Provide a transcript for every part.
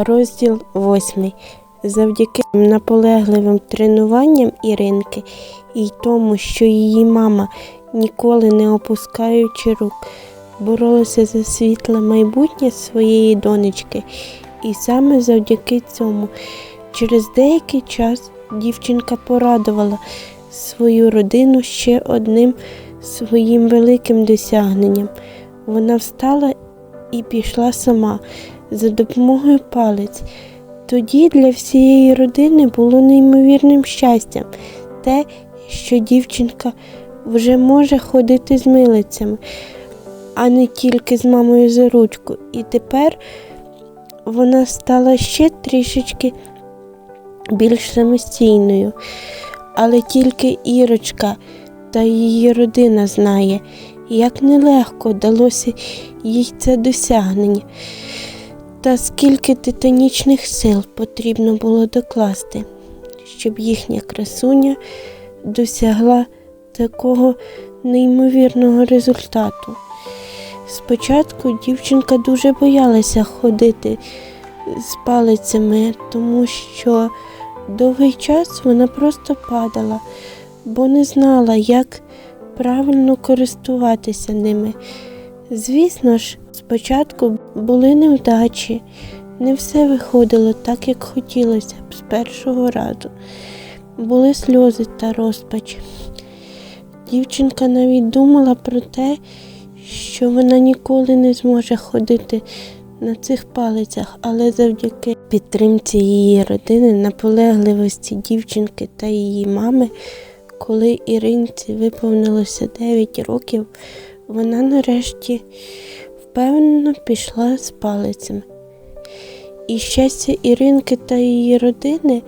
Розділ 8. Завдяки наполегливим тренуванням Іринки і тому, що її мама, ніколи не опускаючи рук, боролася за світле майбутнє своєї донечки. І саме завдяки цьому, через деякий час дівчинка порадувала свою родину ще одним своїм великим досягненням. Вона встала і пішла сама за допомогою палець. Тоді для всієї родини було неймовірним щастям те, що дівчинка вже може ходити з милицями, а не тільки з мамою за ручку. І тепер вона стала ще трішечки більш самостійною. Але тільки Ірочка та її родина знає, як нелегко далося їй це досягнення, та скільки титанічних сил потрібно було докласти, щоб їхня красуня досягла такого неймовірного результату. Спочатку дівчинка дуже боялася ходити з палицями, тому що довгий час вона просто падала, бо не знала, як правильно користуватися ними. Звісно ж, спочатку були невдачі, не все виходило так, як хотілося б з першого разу. Були сльози та розпач. Дівчинка навіть думала про те, що вона ніколи не зможе ходити на цих палицях, але завдяки підтримці її родини, наполегливості дівчинки та її мами, коли Іринці виповнилося 9 років, вона нарешті впевнено пішла з палицями. І щастя Іринки та її родини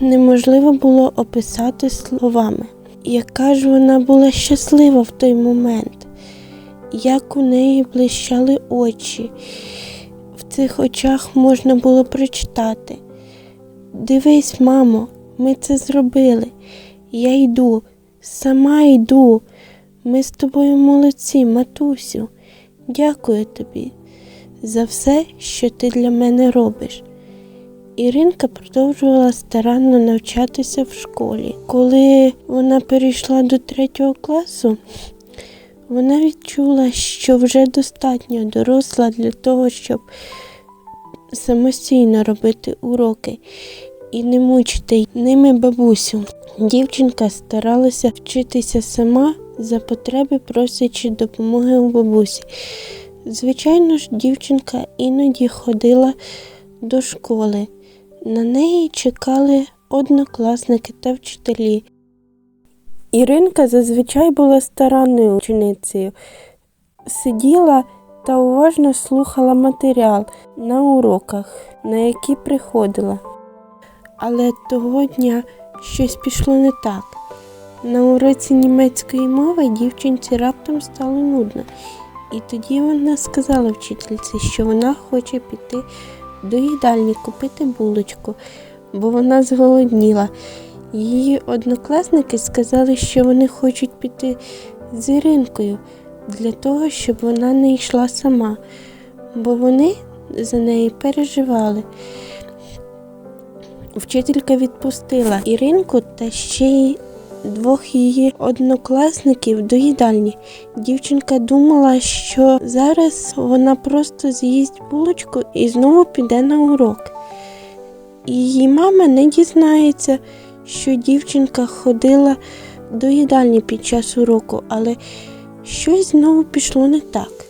неможливо було описати словами. Яка ж вона була щаслива в той момент, як у неї блищали очі. В цих очах можна було прочитати. Дивись, мамо, ми це зробили. Я йду, сама йду. Ми з тобою молодці, матусю. Дякую тобі за все, що ти для мене робиш. Іринка продовжувала старанно навчатися в школі. Коли вона перейшла до третього класу, вона відчула, що вже достатньо доросла для того, щоб самостійно робити уроки і не мучити ними бабусю. Дівчинка старалася вчитися сама за потреби, просячи допомоги у бабусі. Звичайно ж, дівчинка іноді ходила до школи. На неї чекали однокласники та вчителі. Іринка зазвичай була старанною ученицею, сиділа та уважно слухала матеріал на уроках, на які приходила. Але того дня щось пішло не так. На уроці німецької мови дівчинці раптом стало нудно, і тоді вона сказала вчительці, що вона хоче піти до їдальні купити булочку, бо вона зголодніла. Її однокласники сказали, що вони хочуть піти з Іринкою для того, щоб вона не йшла сама, бо вони за неї переживали. Вчителька відпустила Іринку та ще й двох її однокласників до їдальні. Дівчинка думала, що зараз вона просто з'їсть булочку і знову піде на урок. Її мама не дізнається, що дівчинка ходила до їдальні під час уроку, але щось знову пішло не так.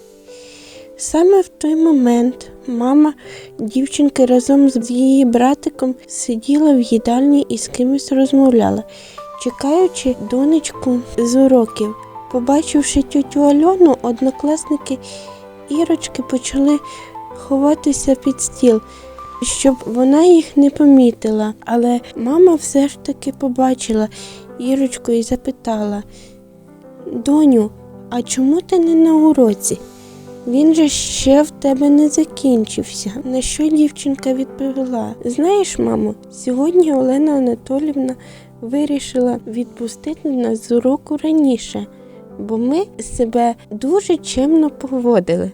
Саме в той момент мама дівчинки разом з її братиком сиділа в їдальні і з кимось розмовляла, чекаючи донечку з уроків. Побачивши тютю Альону, однокласники Ірочки почали ховатися під стіл, щоб вона їх не помітила. Але мама все ж таки побачила Ірочку і запитала: Доню, а чому ти не на уроці? Він же ще в тебе не закінчився. На що дівчинка відповіла: Знаєш, мамо, сьогодні Олена Анатолівна вирішила відпустити нас з уроку раніше, бо ми себе дуже чемно поводили.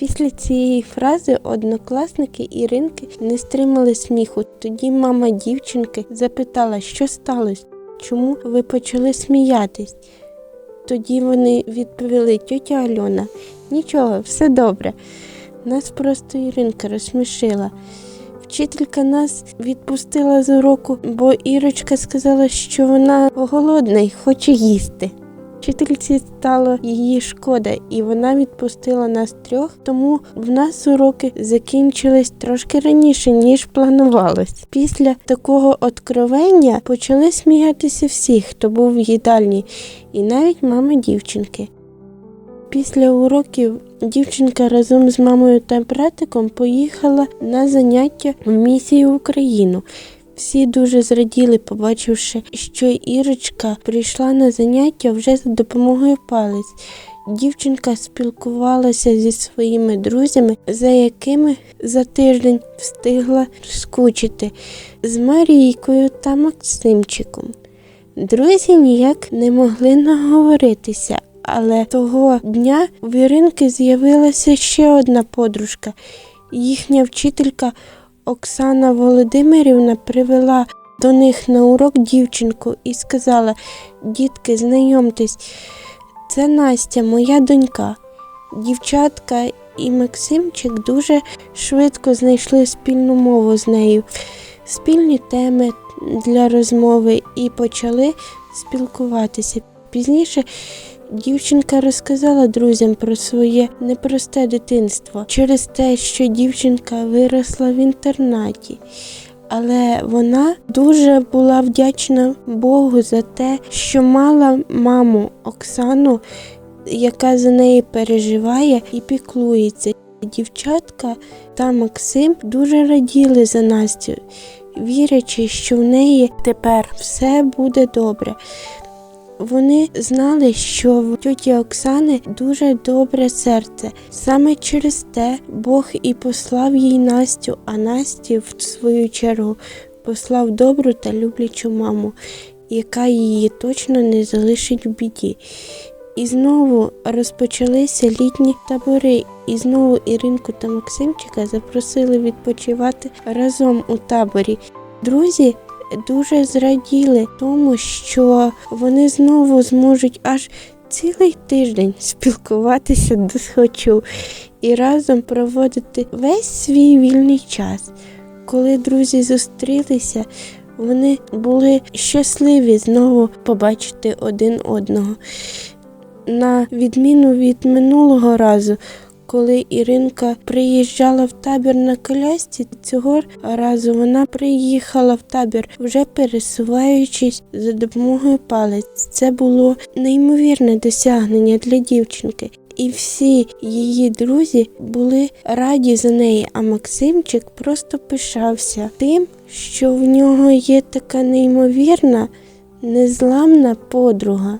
Після цієї фрази однокласники Іринки не стримали сміху. Тоді мама дівчинки запитала, що сталося, чому ви почали сміятись. Тоді вони відповіли, тьотя Альона, нічого, все добре. Нас просто Іринка розсмішила. Вчителька нас відпустила з уроку, бо Ірочка сказала, що вона голодна і хоче їсти. Вчительці стало її шкода, і вона відпустила нас трьох, тому в нас уроки закінчились трошки раніше, ніж планувалось. Після такого откровення почали сміятися всі, хто був в їдальні, і навіть мама дівчинки. Після уроків дівчинка разом з мамою та братиком поїхала на заняття в місію в Україну. Всі дуже зраділи, побачивши, що Ірочка прийшла на заняття вже за допомогою палець. Дівчинка спілкувалася зі своїми друзями, за якими за тиждень встигла скучити з Марійкою та Максимчиком. Друзі ніяк не могли наговоритися, але того дня в Іринки з'явилася ще одна подружка. Їхня вчителька Оксана Володимирівна привела до них на урок дівчинку і сказала: Дітки, знайомтесь, це Настя, моя донька. Дівчатка і Максимчик дуже швидко знайшли спільну мову з нею, спільні теми для розмови і почали спілкуватися. Пізніше дівчинка розказала друзям про своє непросте дитинство через те, що дівчинка виросла в інтернаті. Але вона дуже була вдячна Богу за те, що мала маму Оксану, яка за неї переживає і піклується. Дівчатка та Максим дуже раділи за Настю, вірячи, що в неї тепер все буде добре. Вони знали, що в тьоті Оксани дуже добре серце. Саме через те Бог і послав їй Настю, а Насті, в свою чергу, послав добру та люблячу маму, яка її точно не залишить в біді. І знову розпочалися літні табори, і знову Іринку та Максимчика запросили відпочивати разом у таборі. Друзі дуже зраділи тому, що вони знову зможуть аж цілий тиждень спілкуватися до схочу і разом проводити весь свій вільний час. Коли друзі зустрілися, вони були щасливі знову побачити один одного. На відміну від минулого разу, коли Іринка приїжджала в табір на колясці, цього разу вона приїхала в табір, вже пересуваючись за допомогою палець. Це було неймовірне досягнення для дівчинки. І всі її друзі були раді за неї, а Максимчик просто пишався тим, що в нього є така неймовірна, незламна подруга.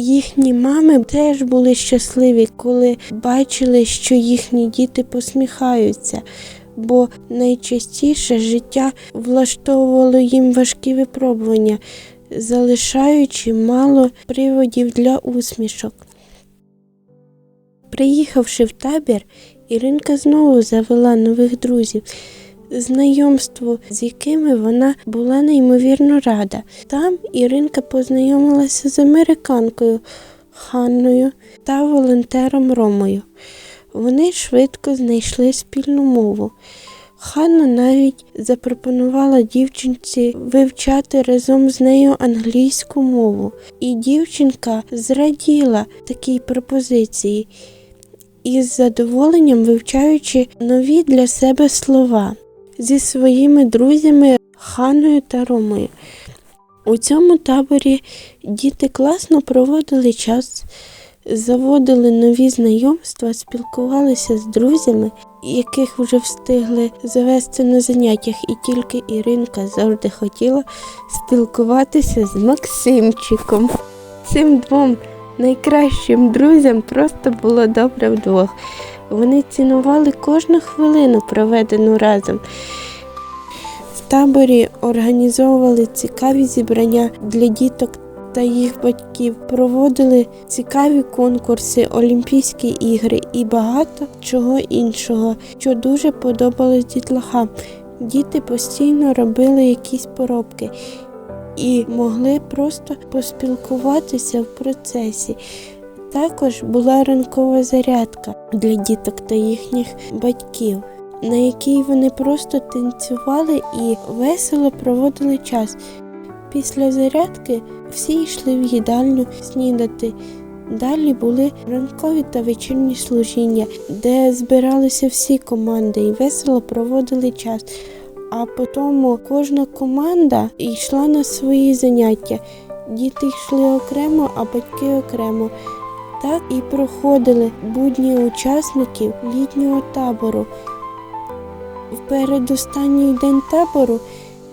Їхні мами теж були щасливі, коли бачили, що їхні діти посміхаються, бо найчастіше життя влаштовувало їм важкі випробування, залишаючи мало приводів для усмішок. Приїхавши в табір, Іринка знову завела нових друзів, знайомству, з якими вона була неймовірно рада. Там Іринка познайомилася з американкою Ханною та волонтером Ромою. Вони швидко знайшли спільну мову. Ханна навіть запропонувала дівчинці вивчати разом з нею англійську мову, і дівчинка зраділа такій пропозиції із задоволенням вивчаючи нові для себе слова зі своїми друзями Ханою та Ромою. У цьому таборі діти класно проводили час, заводили нові знайомства, спілкувалися з друзями, яких вже встигли завести на заняттях, і тільки Іринка завжди хотіла спілкуватися з Максимчиком. Цим двом найкращим друзям просто було добре вдвох. Вони цінували кожну хвилину, проведену разом. В таборі організовували цікаві зібрання для діток та їх батьків проводили цікаві конкурси, Олімпійські ігри і багато чого іншого, що дуже подобалось дітлахам. Діти постійно робили якісь поробки і могли просто поспілкуватися в процесі. Також була ранкова зарядка для діток та їхніх батьків, на якій вони просто танцювали і весело проводили час. Після зарядки всі йшли в їдальню снідати. Далі були ранкові та вечірні служіння, де збиралися всі команди і весело проводили час. А потім кожна команда йшла на свої заняття. Діти йшли окремо, а батьки окремо. Так і проходили будні учасників літнього табору. В передостанній день табору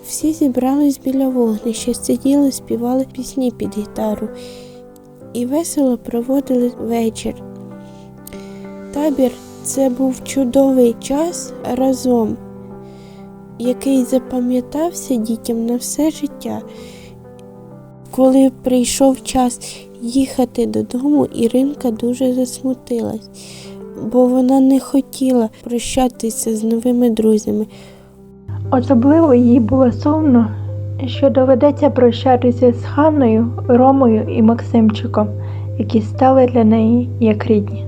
всі зібрались біля вогнища, сиділи, співали пісні під гітару і весело проводили вечір. Табір це був чудовий час разом, який запам'ятався дітям на все життя. Коли прийшов час їхати додому, Іринка дуже засмутилась, бо вона не хотіла прощатися з новими друзями. Особливо їй було сумно, що доведеться прощатися з Ханною, Ромою і Максимчиком, які стали для неї як рідні.